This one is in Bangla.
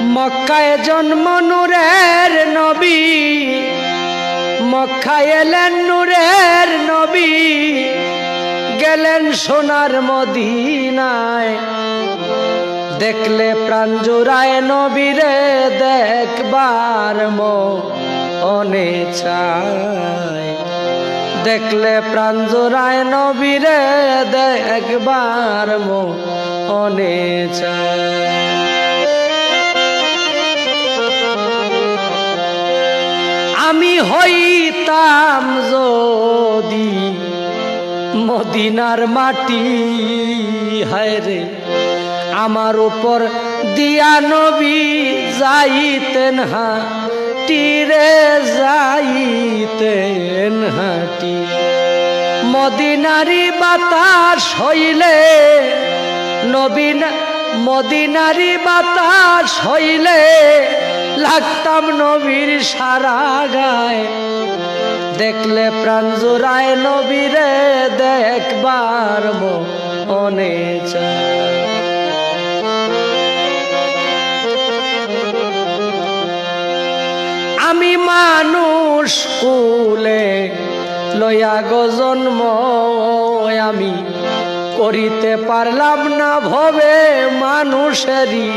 মক্কায় জন্ম নূরের নবী। মক্কায় এলেন নূরের নবী। গেলেন সোনার মদিনায়। দেখলে প্রাণ জোড়ায় নবীরে দেখবার মনে চায়। দেখলে প্রাণ জোড়ায় নবীরে দেখবার মনে চায়। আমি হইতাম যদি মদিনার মাটি, হায় রে, আমার উপর দিয়া নবী যাইতেন হাটি রে, যাইতেন হাটি। মদিনারি বাতাস হইলে নবীন মদিনারি বাতাস হইলে লাগতাম নবীর সারা গায়। দেখলে প্রাণ জোড়ায় নবীরে দেখবার মনে আমি মানুষ কুলে লয়া গো জন্ম, আমি করিতে পারলাম না ভবে মানুষেরই।